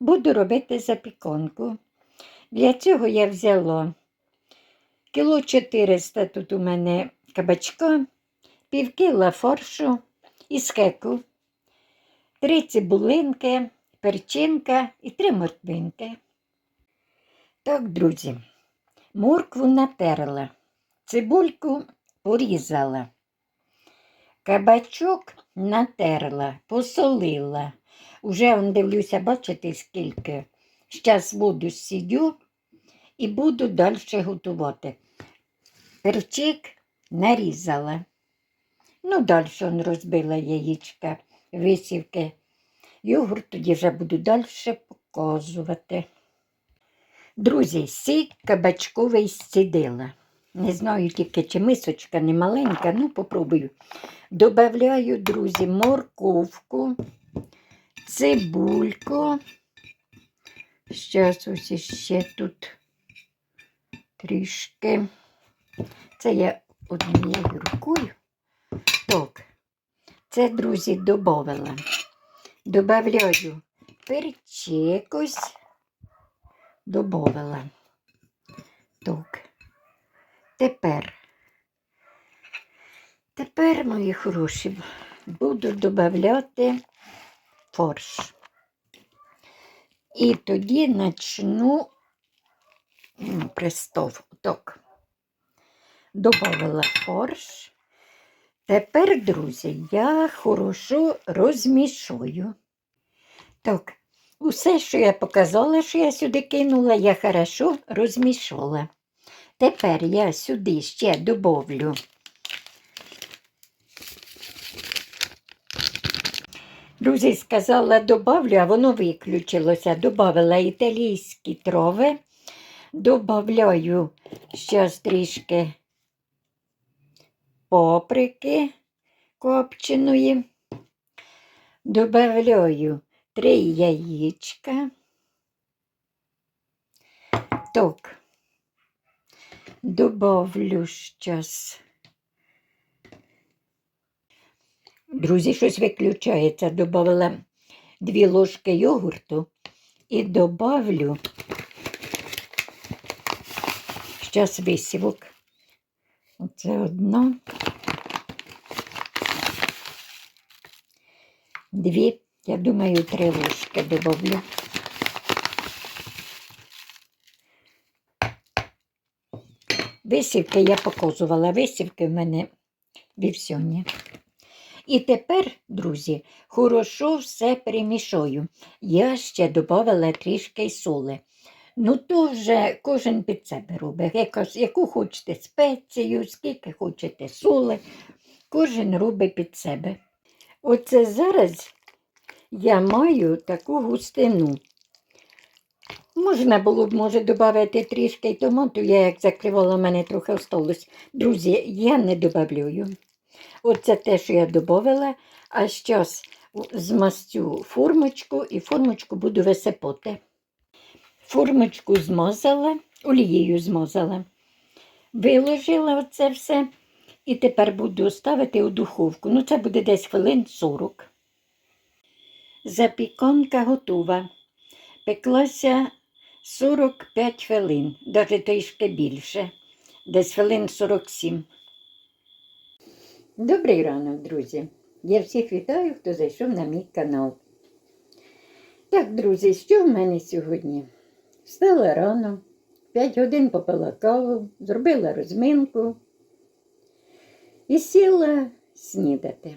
Буду робити запіконку. Для цього я взяла кіло 400 тут у мене кабачка, пів кіла форшу із кеку, три цибулинки, перчинка і три морквинки. Так, друзі, моркву натерла, цибульку порізала, кабачок натерла, посолила. Уже он дивлюся, бачите, скільки. Зараз воду сідю і буду далі готувати. Перчик нарізала. Ну, далі он розбила яєчка, висівки. Йогурт тоді вже буду далі показувати. Друзі, сік кабачковий зцідила. Не знаю тільки, чи мисочка не маленька, ну попробую. Добавляю, друзі, морковку, цибульку. Зараз ось іще тут трішки. Це я однією рукою. Так, це, друзі, додавала. Добавляю перчик ось. Добавила. Так. Тепер. Тепер, мої хороші, буду додавати форш. І тоді начну пристав. Так. Добавила форш. Тепер, друзі, я хорошо розмішую. Так, усе, що я показала, що я сюди кинула, я хорошо розмішала. Тепер я сюди ще добавлю Друзі, сказала, добавлю, а воно виключилося. Добавила італійські трави, добавляю зараз трішки паприки копченої, добавляю три яєчка. Так, добавлю зараз. Друзі, щось виключається. Добавила дві ложки йогурту і добавлю зараз висівок. Оце одна. Дві, я думаю, три ложки добавлю. Висівки я показувала, висівки в мене вівсяні. І тепер, друзі, хорошо все перемішаю. Я ще додала трішки соли. Ну, то вже кожен під себе робить. Яку хочете спецію, скільки хочете соли, кожен робить під себе. Оце зараз я маю таку густину. Можна було б, може, додати трішки томату, я як закривала, в мене трохи осталось. Друзі, я не додаю. Оце те, що я додала, а зараз змастю формочку і формочку буду висипати. Формочку змазала, олією змазала, виложила оце все і тепер буду ставити у духовку. Ну, це буде десь хвилин 40. Запіканка готова. Пеклася 45 хвилин, навіть трішки більше, десь хвилин 47. Добрий ранок, друзі! Я всіх вітаю, хто зайшов на мій канал. Так, друзі, що в мене сьогодні? Встала рано, 5 годин попила каву, зробила розминку і сіла снідати.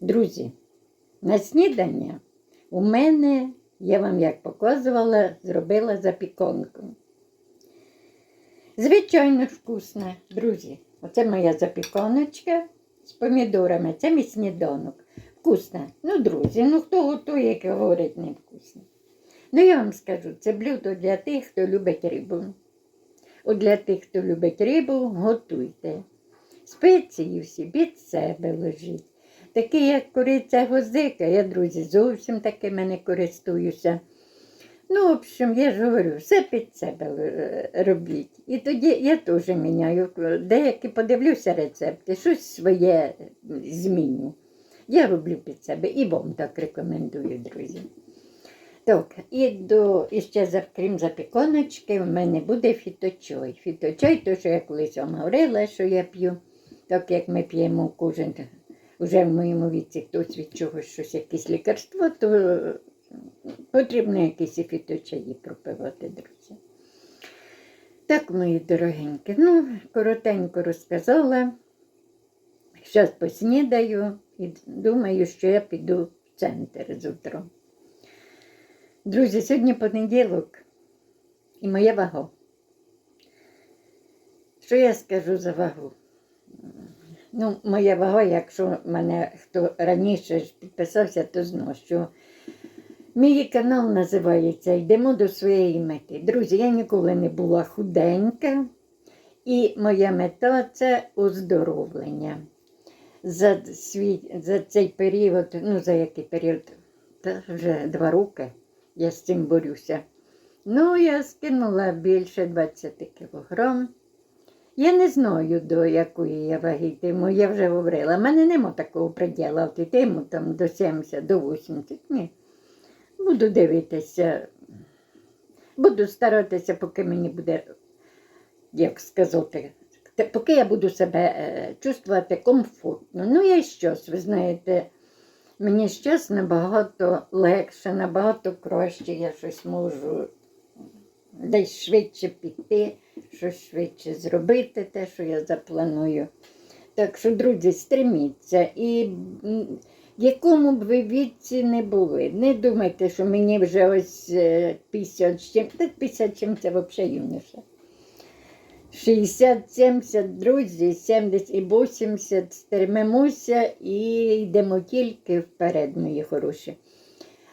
Друзі, на снідання у мене, я вам як показувала, зробила запіконку. Звичайно, вкусна, друзі. Оце моя запіконочка з помідорами. Це мій сніданок. Вкусна. Ну, друзі, ну хто готує, як говорить, не вкусно. Ну, я вам скажу, це блюдо для тих, хто любить рибу. От для тих, хто любить рибу, готуйте. Спеції всі під себе ложіть. Такі, як кориця гозика, я, друзі, зовсім такими не користуюся. Ну, в общем, я ж говорю, все під себе е, робіть. І тоді я теж міняю. Деякі подивлюся рецепти, щось своє зміню. Я роблю під себе і вам так рекомендую, друзі. Так, і до і ще за, крім запіконочки, в мене буде фіточой. Фіточой, то що я колись вам говорила, що я п'ю, так як ми п'ємо кожен, вже в моєму віці хтось від чогось щось, якесь лікарство, то е, потрібно якісь фіточаї пропивати, друзі. Так, мої дорогенькі, ну, коротенько розказала. Зараз поснідаю і думаю, що я піду в центр з. Друзі, сьогодні понеділок і моя вага. Що я скажу за вагу? Ну, моя вага, якщо мене хто раніше підписався, то знав, що мій канал називається Йдемо до своєї мети. Друзі, я ніколи не була худенька, і моя мета це оздоровлення. За, свій, за цей період, ну за який період? Та вже два роки я з цим борюся. Ну, я скинула більше 20 кілограм. Я не знаю, до якої я ваги йтиму, я вже говорила. У мене нема такого приділу, от йтиму там до 70, до 80. Ні. Буду дивитися. Буду старатися, поки мені буде, як сказати, поки я буду себе е, чувствувати комфортно. Ну, я щось, ви знаєте, мені щось набагато легше, набагато краще, я щось можу десь швидше піти, щось швидше зробити, те, що я запланую. Так що, друзі, стреміться. І якому б ви віці не були, не думайте, що мені вже ось е, 50 з чим, та 50 чим це взагалі юніше. 60, 70, друзі, 70 і 80 стримимося і йдемо тільки вперед, мої хороші.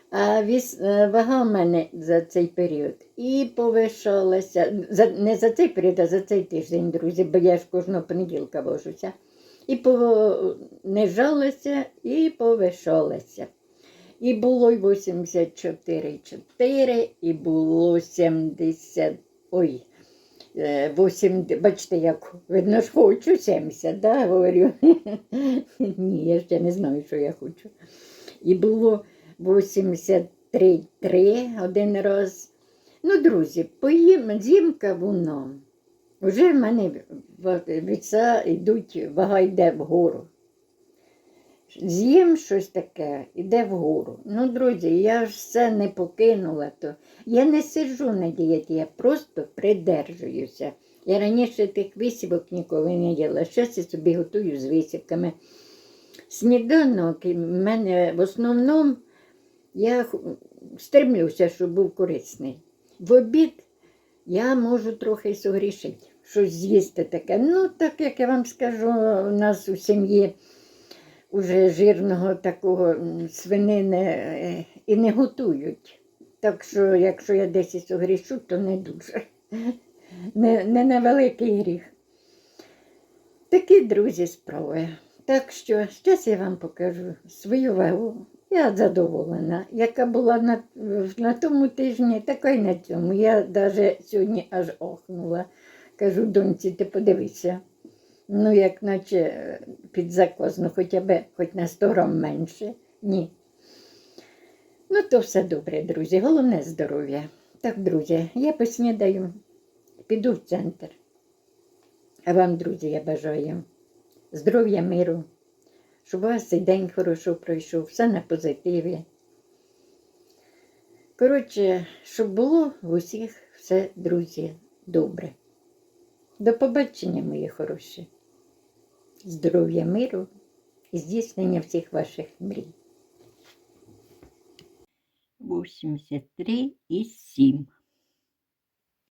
А віс, е, вага в мене за цей період і повишалася, за, не за цей період, а за цей тиждень, друзі, бо я ж кожного понеділка вожуся. І понижалася, і повишалася. І було й 84,4, і було 70, ой, е, 8, бачите, як видно ж хочу 70, да, говорю. Ні, я ще не знаю, що я хочу. І було 83,3 один раз. Ну, друзі, поїм, з'їм кавуном. Вже в мене в- віса йдуть, вага йде вгору. З'їм щось таке, йде вгору. Ну, друзі, я ж все не покинула, то я не сиджу на дієті, я просто придержуюся. Я раніше тих висівок ніколи не їла. Зараз я собі готую з висівками. Сніданок в мене в основному я стремлюся, щоб був корисний. В обід я можу трохи согрішити, щось з'їсти таке. Ну, так як я вам скажу, у нас у сім'ї уже жирного такого свинини е, і не готують. Так що, якщо я десь і согрішу, то не дуже. Не, не на великий гріх. Такі друзі справи. Так що зараз я вам покажу свою вагу. Я задоволена. Яка була на, на тому тижні, така й на цьому. Я навіть сьогодні аж охнула. Кажу, доньці, ти подивися. Ну, як наче е, під заказ, ну хоча б хоч на 100 грам менше. Ні. Ну, то все добре, друзі. Головне здоров'я. Так, друзі, я поснідаю, піду в центр. А вам, друзі, я бажаю здоров'я, миру, щоб у вас цей день хорошо пройшов, все на позитиві. Коротше, щоб було в усіх все, друзі, добре. До побачення, мої хороші. Здоров'я, миру і здійснення всіх ваших мрій. 83 і 7.